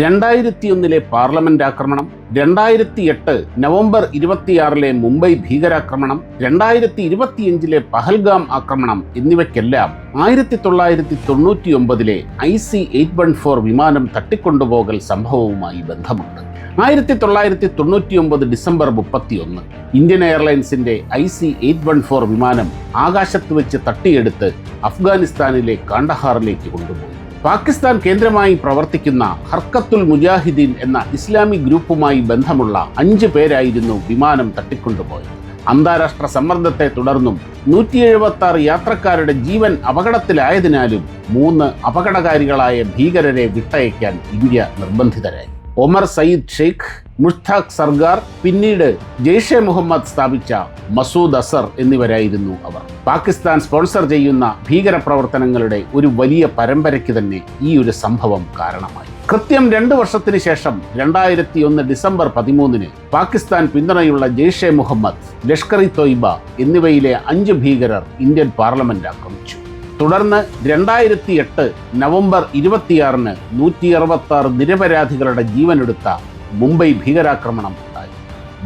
രണ്ടായിരത്തി ഒന്നിലെ പാർലമെന്റ് ആക്രമണം രണ്ടായിരത്തി എട്ട് നവംബർ ഇരുപത്തിയാറിലെ മുംബൈ ഭീകരാക്രമണം രണ്ടായിരത്തി ഇരുപത്തിയഞ്ചിലെ പഹൽഗാം ആക്രമണം എന്നിവയ്ക്കെല്ലാം ആയിരത്തി തൊള്ളായിരത്തി തൊണ്ണൂറ്റി ഒമ്പതിലെ I C eight one four വിമാനം തട്ടിക്കൊണ്ടുപോകൽ സംഭവവുമായി ബന്ധമുണ്ട്. ആയിരത്തി തൊള്ളായിരത്തി തൊണ്ണൂറ്റി ഒമ്പത് ഡിസംബർ മുപ്പത്തിയൊന്ന് Indian എയർലൈൻസിന്റെ I C eight one four വിമാനം ആകാശത്ത് വെച്ച് തട്ടിയെടുത്ത് അഫ്ഗാനിസ്ഥാനിലെ കാണ്ടഹാറിലേക്ക് കൊണ്ടുപോയി. പാകിസ്ഥാൻ കേന്ദ്രമായി പ്രവർത്തിക്കുന്ന ഹർക്കത്തുൽ മുജാഹിദീൻ എന്ന ഇസ്ലാമിക് ഗ്രൂപ്പുമായി ബന്ധമുള്ള അഞ്ച് പേരായിരുന്നു വിമാനം തട്ടിക്കൊണ്ടുപോയത്. അന്താരാഷ്ട്ര സമ്മർദ്ദത്തെ തുടർന്നും നൂറ്റി എഴുപത്തി യാത്രക്കാരുടെ ജീവൻ അപകടത്തിലായതിനാലും മൂന്ന് അപകടകാരികളായ ഭീകരരെ വിട്ടയക്കാൻ ഇന്ത്യ നിർബന്ധിതരായി. ഒമർ സയ്യിദ് ഷെയ്ഖ് മുഷ്താഖ് സർഗാർ പിന്നീട് ജെയ്ഷെ മുഹമ്മദ് സ്ഥാപിച്ച മസൂദ് അസർ എന്നിവരായിരുന്നു അവർ. പാകിസ്ഥാൻ സ്പോൺസർ ചെയ്യുന്ന ഭീകരപ്രവർത്തനങ്ങളുടെ ഒരു വലിയ പരമ്പരയ്ക്ക് തന്നെ ഈ ഒരു സംഭവം കാരണമായി. കൃത്യം രണ്ട് വർഷത്തിന് ശേഷം രണ്ടായിരത്തി ഒന്ന് ഡിസംബർ പതിമൂന്നിന് പാകിസ്ഥാൻ പിന്തുണയുള്ള ജെയ്ഷെ മുഹമ്മദ് ലഷ്കർ ഇ തൊയ്ബ എന്നിവയിലെ അഞ്ച് ഭീകരർ ഇന്ത്യൻ പാർലമെന്റ് ആക്രമിച്ചു. തുടർന്ന് രണ്ടായിരത്തി എട്ട് നവംബർ ഇരുപത്തിയാറിന് നൂറ്റി അറുപത്തി ആറ് നിരപരാധികളുടെ ജീവനെടുത്ത മുംബൈ ഭീകരാക്രമണം ഉണ്ടായി.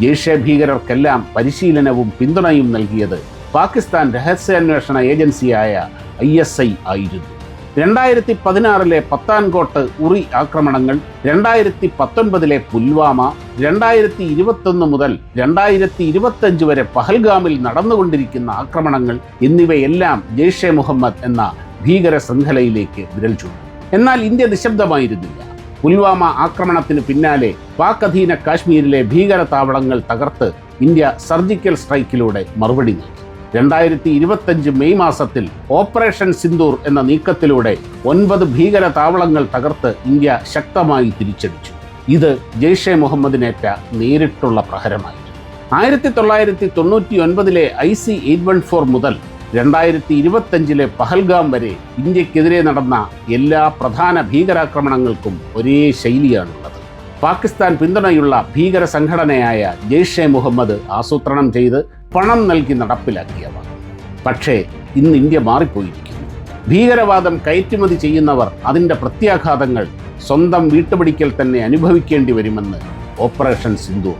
ജെയ്ഷെ ഭീകരർക്കെല്ലാം പരിശീലനവും പിന്തുണയും നൽകിയത് പാകിസ്ഥാൻ രഹസ്യാന്വേഷണ ഏജൻസിയായ ഐ എസ് ഐ ആയിരുന്നു. രണ്ടായിരത്തി പതിനാറിലെ പത്താൻകോട്ട് ഉറി ആക്രമണങ്ങൾ രണ്ടായിരത്തി പത്തൊൻപതിലെ പുൽവാമ രണ്ടായിരത്തി ഇരുപത്തൊന്ന് മുതൽ രണ്ടായിരത്തി ഇരുപത്തഞ്ച് വരെ പഹൽഗാമിൽ നടന്നുകൊണ്ടിരിക്കുന്ന ആക്രമണങ്ങൾ എന്നിവയെല്ലാം ജെയ്ഷെ മുഹമ്മദ് എന്ന ഭീകര ശൃംഖലയിലേക്ക് വിരൽ ചൂണ്ടി. എന്നാൽ ഇന്ത്യ നിശബ്ദമായിരുന്നില്ല. പുൽവാമ ആക്രമണത്തിന് പിന്നാലെ പാക് അധീന കാശ്മീരിലെ ഭീകര താവളങ്ങൾ തകർത്ത് ഇന്ത്യ സർജിക്കൽ സ്ട്രൈക്കിലൂടെ മറുപടി നൽകി. രണ്ടായിരത്തി ഇരുപത്തഞ്ച് മെയ് മാസത്തിൽ ഓപ്പറേഷൻ സിന്ദൂർ എന്ന നീക്കത്തിലൂടെ ഒൻപത് ഭീകര താവളങ്ങൾ തകർത്ത് ഇന്ത്യ ശക്തമായി തിരിച്ചടിച്ചു. ഇത് ജെയ്ഷെ മുഹമ്മദിനേറ്റ നേരിട്ടുള്ള പ്രഹരമായിരുന്നു. ആയിരത്തി തൊള്ളായിരത്തി തൊണ്ണൂറ്റി ഒൻപതിലെ I C eight one four മുതൽ രണ്ടായിരത്തി ഇരുപത്തഞ്ചിലെ പഹൽഗാം വരെ ഇന്ത്യക്കെതിരെ നടന്ന എല്ലാ പ്രധാന ഭീകരാക്രമണങ്ങൾക്കും ഒരേ ശൈലിയാണുള്ളത്. പാകിസ്ഥാൻ പിന്തുണയുള്ള ഭീകര സംഘടനയായ ജെയ്ഷെ മുഹമ്മദ് ആസൂത്രണം ചെയ്ത് പണം നൽകി നടപ്പിലാക്കിയവ. പക്ഷേ ഇന്ന് ഇന്ത്യ മാറിപ്പോയിരിക്കുന്നു. ഭീകരവാദം കയറ്റുമതി ചെയ്യുന്നവർ അതിന്റെ പ്രത്യാഘാതങ്ങൾ സ്വന്തം വീട്ടുപിടിക്കൽ തന്നെ അനുഭവിക്കേണ്ടി വരുമെന്ന് ഓപ്പറേഷൻ സിന്ദൂർ